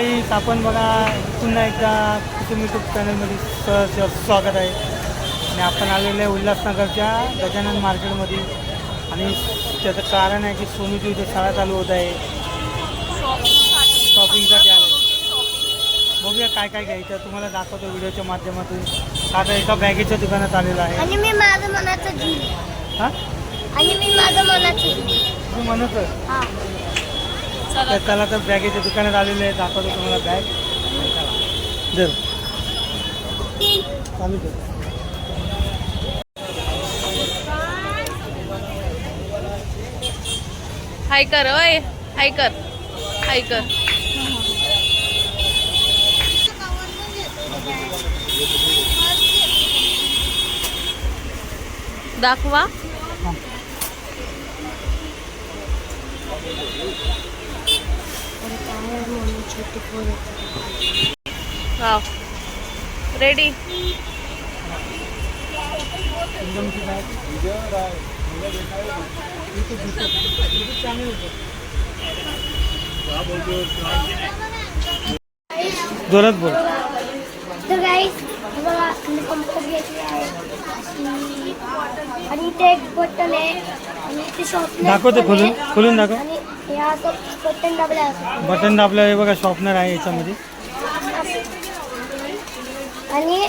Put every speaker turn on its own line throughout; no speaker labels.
काहीच आपण बघा पुन्हा एकदा कुटुंब यूट्यूब चॅनलमध्ये सहर्ष स्वागत आहे. आणि आपण आलेलो आहे उल्हासनगरच्या गजानन मार्केटमध्ये. आणि त्याचं कारण आहे की सोनूची इथे शाळा चालू होत आहे. शॉपिंगसाठी आलं बघूया काय काय घ्यायचं. तुम्हाला दाखवतो व्हिडिओच्या माध्यमातून. आता एका बॅगेच्या दुकानात आलेलं आहे.
आणि मी माझं मनाचं
हां?
आणि मी माझं मनाचं
तू म्हणत.
हा.
तर त्याला तर बॅगेच्या दुकानात आलेले आहे दाखवतो तुम्हाला बॅग जर चालू.
हाय कर ओय. हाय कर. हाय कर. दाखवा.
हां
हा रेडी
एकदम ती बॅग जोरात बोल
तर गाईस बघा मी कंपनी घेतली आहे अशी आणि इथे एक बटन आहे आणि इथे शॉप
दाखव ते खोलून खोलून दाखव
असं बटन दाबलं असं
बटन दाबलं हे बघा शॉपनर आहे याच्यामध्ये.
आणि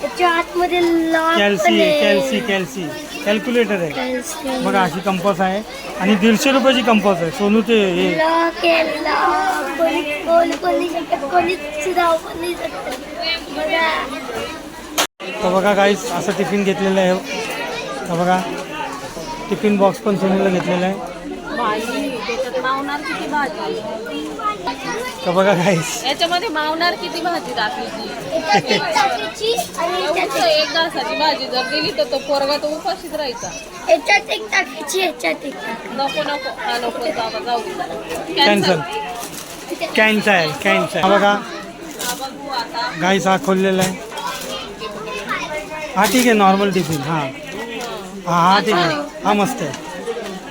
त्याच्या आतमध्ये लॉक
कॅल्सी कॅल्सी कॅल्सी. कॅल्क्युलेटर आहे. बघा अशी कंपास आहे. आणि दीडशे रुपयाची कंपास आहे. सोनूचे हे.
लॉक आहे लॉक कोणी कोणी कोणी शकत कोणी सुद्धा open नाही शकत. बघा.
तर बघा काहीच असं टिफिन घेतलेलं आहे. तर बघा टिफिन बॉक्स पण सोनूला घेतलेला आहे.
मावणार किती भाजी?
तर बघा काहीच
याच्यामध्ये मावणार किती भाजी टाकायची एवढं एक घासाची भाजी जर दिली तर तो पोरगा तो उपाशीच राहायचा.
याच्यात एक टाकीची याच्यात एक
नको नको. हा नको जाऊ
कॅन्सल कॅनचा आहे कॅनचा आहे. हा बघा.
बघू आता.
गाईस हा खोललेला आहे. हा ठीक आहे नॉर्मल टिफिन हां. हा हा ठीक आहे. हा मस्त आहे.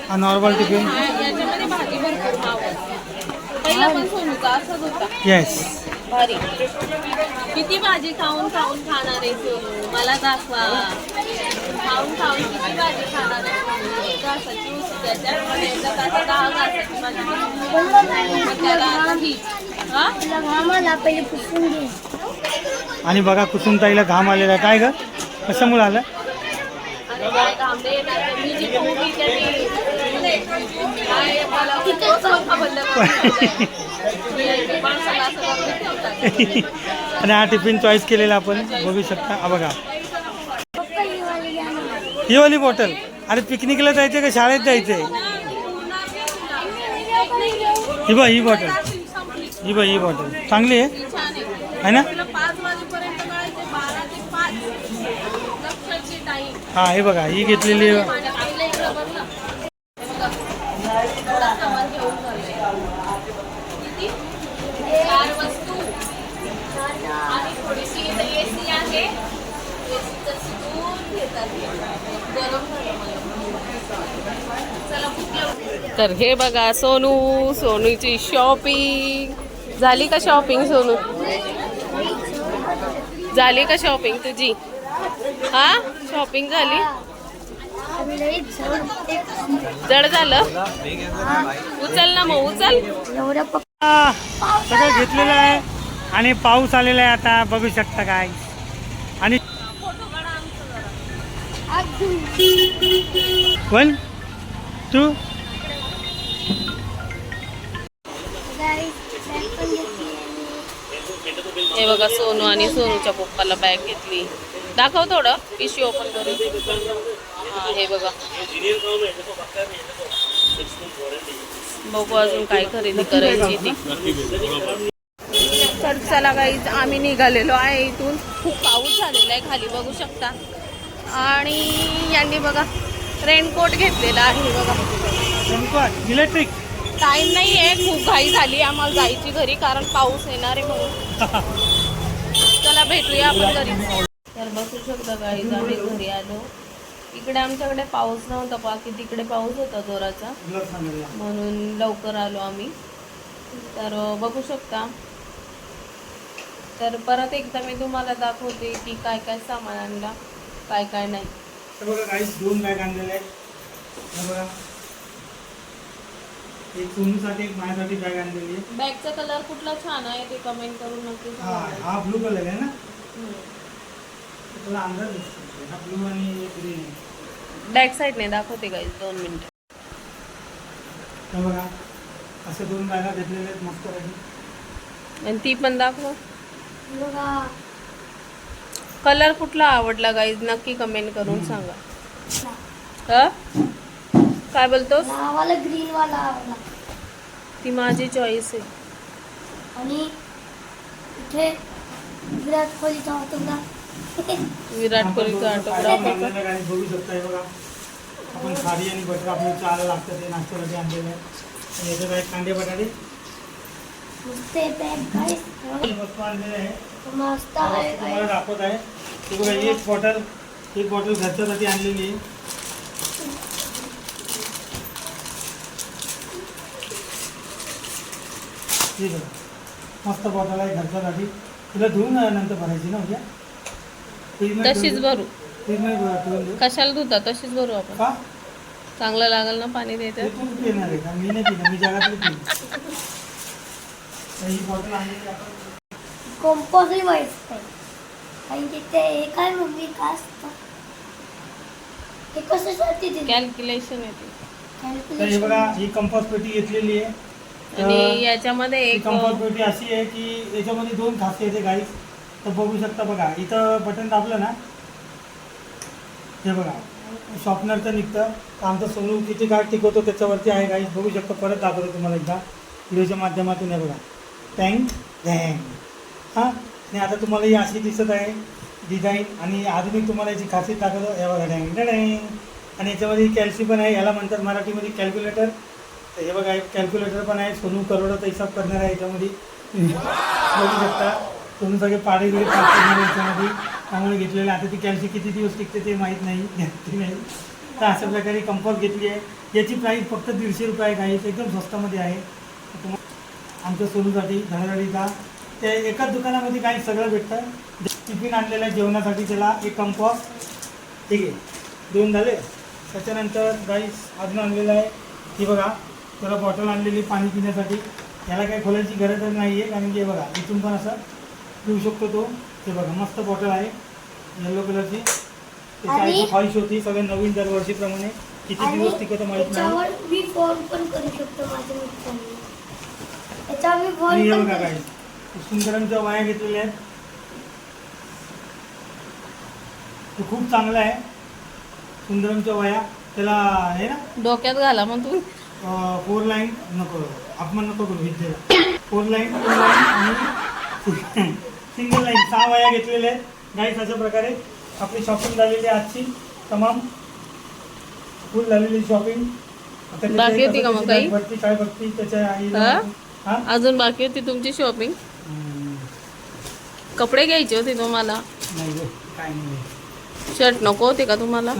हा नॉर्मल टिफिन
हा, याच्यामध्ये भाजी भरपूर मावत पहिला पण सोनूचा असाच होता.
येस
भारी. किती भाजी खाऊन खाऊन खाणार आहे सोनू मला दाखवा. खाऊन खाऊन किती भाजी खाणार आहे? सोनू? एक घासाची उसळी त्याच्यात पण याच्यात असं दहा घासाची भाजी मग त्याला आता हीच हा?
तुला घामाला पहिले पुसून घे
आणि बघा कुसुम ताईला घाम आलेला आहे. काय ग? कशामुळे आलं?
आणि काय कांदे येणार तर मी जी पोळी त्याने
आणि हा टिफिन चॉईस केलेला आपण बघू शकता. हा बघा.
ही वाली
बॉटल अरे पिकनिकला जायचं का? शाळेत जायचंय? ही बघ ही बॉटल ही बघ ही बॉटल चांगली आहे. है ना? हा हे बघा ही घेतलेली आहे.
माझ्या आईला इकडं बघ ना हे बघा. सामान घेऊन किती? चार वस्तू. आणि थोडीशी ए सी आहे. एसीचं सुकून घेतात गरम चला भूक तर हे बघा सोनू. सोनूची शॉपिंग झाली का शॉपिंग सोनू? झाली का शॉपिंग तुझी? हा? शॉपिंग झाली?
जड-
झालं. उचल ना मग उचल.
सगळं घेतलेलं आहे आणि पाऊस आलेला आहे आता बघू शकता काय. आणि
घेतली आणि
हे बघा सोनू आणि सोनूच्या पप्पाला बॅग घेतली. दाखव थोडं पिशवी ओपन करून. हा हे बघा बघू अजून काय खरेदी करायची ती. तर चला काही आम्ही निघालेलो आहे इथून. खूप पाऊस झालेला आहे खाली बघू शकता. आणि यांनी बघा रेनकोट घेतलेला आहे बघा.
इलेक्ट्रिक
टाइम नाही आहे खूप घाई झाली आम्हाला जायची घरी कारण पाऊस येणार आहे म्हणून. चला भेटूया आपण घरी. तर बसू शकता काही आम्ही घरी आलो. इकडे आमच्याकडे पाऊस नव्हता बाकी तिकडे पाऊस होता जोराचा. म्हणून लवकर आलो आम्ही. तर बघू शकता. तर परत एकदा मी तुम्हाला दाखवते की काय काय सामान आणला काय काय नाही.
तर बघा काही दोन बॅग आणलेल्या आहेत. बघा. एक सोनूसाठी एक माझ्यासाठी बॅग आणलेली आहे.
बॅगचा कलर कुठला छान आहे ते कमेंट करून नक्की
हा हा ब्लू कलर आहे ना. तुला अंदाज दिसतो हा ब्लू आणि ग्रीन
बॅक साईडने दाखवते काही दोन मिनिटं।
हे बघा असे दोन बॅगा घेतलेल्या आहेत मस्त
आणि ती पण दाखव
बघा
कलर कुठला आवडला गाईज नक्की कमेंट करून
हम्म.
सांगा। ह? काय बोलतोस?
नावाला ग्रीन वाला आवडला
ती माझी चॉईस आहे.
आणि इथे विराट कोहलीचा होता
विराट कोहलीचा
गाडी बघू शकता हे बघा आपण खारी आणि बटर आपल्याला चाला लागतं ते नाश्त्यासाठी आणलेलं आहे आणि याच्यात आहेत कांदे बटाटे
ते काय
ही। हा। तुम्हाला दाखवत आहे ही। बघा एक बॉटल एक बॉटल घरच्यासाठी आणलेली आहे ही मस्त बॉटल आहे घरच्यासाठी तुला धुवून नंतर भरायची ना उद्या
तशीच भरू. कशाला धुता? तशीच भरू आपण.
का?
चांगलं लागल ना पाणी
ते
द्यायचं
तू का?
कंपल्सरी व्हायचं आहे कारण की ते काय मम्मी काय असतं. हे कशासाठी
कॅल्क्युलेशन येते.
तर हे बघा ही कंपास पेटी घेतलेली आहे.
आणि याच्यामध्ये
ही
एक
कंपास पेटी अशी आहे की याच्यामध्ये दोन खासियत आहे गाईस तर बघू शकता बघा. इथं बटन दाबलं ना हे बघा. शॉपनरचं निघतं. तर आमचं सोनू किती गाठ टिकवतो त्याच्यावरती आहे काही बघू शकतो परत दाखवतो तुम्हाला एकदा. व्हिडिओच्या माध्यमातून हे बघा. टँग डँग हां? आणि आता तुम्हाला ही अशी दिसत आहे डिझाईन आणि आधुनिक तुम्हाला याची खासियत दाखवतो. हे बघा डँग डँग आणि याच्यामध्ये कॅल्सी पण आहे. याला म्हणतात मराठीमध्ये कॅल्क्युलेटर तर हे बघा एक कॅल्क्युलेटर पण आहे. सोनू करोडाचा हिसाब करणार आहे याच्यामध्ये. बघू शकता. सोनू सगळे पाडे बिडे याच्यामध्ये. त्यामुळे घेतलेलं आहे. आता ती कॅल्सी किती दिवस टिकते ते माहीत नाही घेतली नाही. तर अशा प्रकारे कंपास घेतली आहे. याची प्राईस फक्त दीडशे रुपये आहे काही एकदम स्वस्तामध्ये आहे. आमच्या सोनूसाठी धनागाडीचा ते एकाच दुकानामध्ये काही सगळं भेटतं. टिफिन आणलेलं आहे जेवणासाठी त्याला एक कंपॉस ठीक आहे. दोन झाले. त्याच्यानंतर राईस अजून आणलेलं आहे. ती बघा. त्याला बॉटल आणलेली पाणी पिण्यासाठी. याला काही खोलायची गरजच नाही आहे कारण की हे बघा इथून पण असं पिऊ शकतो तो. हे बघा मस्त बॉटल आहे. येलो कलरची त्याची ख्वाहिश होती. सगळं नवीन दरवर्षीप्रमाणे किती दिवस टिकवतं माहीत नाही.
त्याच्यावर मी फोन पण करू शकतो माझ्या मित्रांनी. त्याच्यावर मी फोन
आणि हे
पण
बघा काय सुंदरमच्या वाया घेतलेल्या आहेत. तो खूप चांगला आहे. सुंदरमच्या वया. त्याला हे ना
डोक्यात घाला मग तू
फोर लाईन नको. अपमान नको करू विद्येला. फोर लाईन टू लाईन आणि सिंगल लाईन सहा वया घेतलेल्या आहेत. गाईस अशा प्रकारे आपली शॉपिंग झालेली आहे आजची. तमाम फुल झालेली शॉपिंग
बाकी होती का मग काही?
भरती काय भरती त्याच्या आईला
अजून बाकी होती तुमची शॉपिंग कपडे घ्यायचे होते तुम्हाला?
नाही गं, काय नाही.
शर्ट नको होते का तुम्हाला?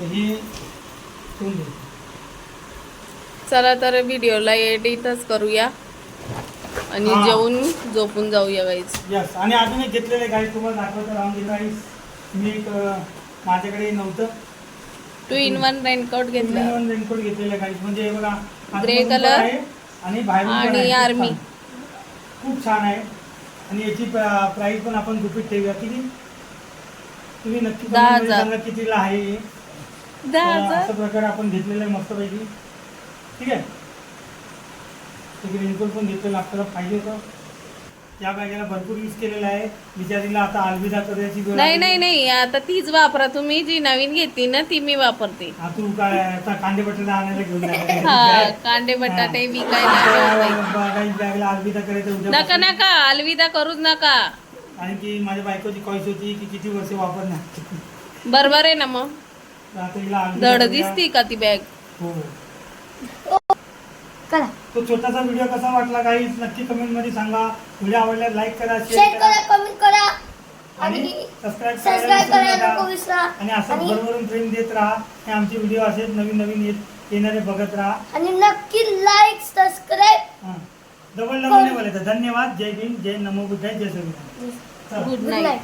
ही
चला तर व्हिडिओला एड इथंच करूया. आणि
हा.
जेवून झोपून जाऊया गाईच
यस आणि अजून एक घेतलेले गाईस तुम्हाला दाखवतो राहून गेलं गाईस मी एक अं, माझ्याकडे नव्हतं
टू इन वन रेनकोट घेतला
रेनकोट घेतलेलं गाईस म्हणजे हे बघा आतमधून
Grey
पण
color
आहे आणि बाहेरून पण
आणि
आहे. खूप
army.
छान. खूप छान आहे आणि याची प्राईस पण आपण गुपित ठेवूया किती तुम्ही नक्की
दहा
comment मध्ये
हजार.
सांगा कितीला आहे हे.
दहा
तर
हजार
अशा प्रकारे आपण घेतलेलं आहे मस्तपैकी ठीक आहे आहे रेनकोट पण घेतलेलं आपल्याला पाहिजे होतं. या बॅगेला भरपूर यूज केलेला आहे. बिचारीला आता अलविदा करायची वेळ
नाही
आली.
नाही नाही. आता तीच वापरा. तुम्ही जी नवीन घेतली ना ती मी वापरते.
हा तू काय आता कांदे बटाटे आणायला घेऊन
हा कांदे बटाटे विकायला.
काही बॅगला अलविदा करायचं
नका
उद्या
नका अलविदा करूच नका.
आणि की माझ्या बायकोची कॉईस होती की किती वर्ष वापरणार.
बरोबर आहे ना मग?
तर आता हिला अलविदा
धड
करूया.
दिसती का ती बॅग
हो.
करा.
तो छोटासा व्हिडिओ कसा वाटला काही नक्की कमेंटमध्ये सांगा. व्हिडिओ आवडल्यास लाईक करा
शेअर
करा.
कमेंट करा.
आणि सबस्क्राईब
सबस्क्राईब
करायला
नको. विसरा.
आणि
आणि
भरभरून प्रेम देत राहा. आणि आमचे व्हिडिओ असेच नवीन नवीन येत येणारे बघत राहा.
आणि नक्की लाईक सबस्क्राईब
डबल डबल नाही बोलायचं धन्यवाद. जय भीम. जय नमो बुद्धाय. जय
गुड
गुड
नाईट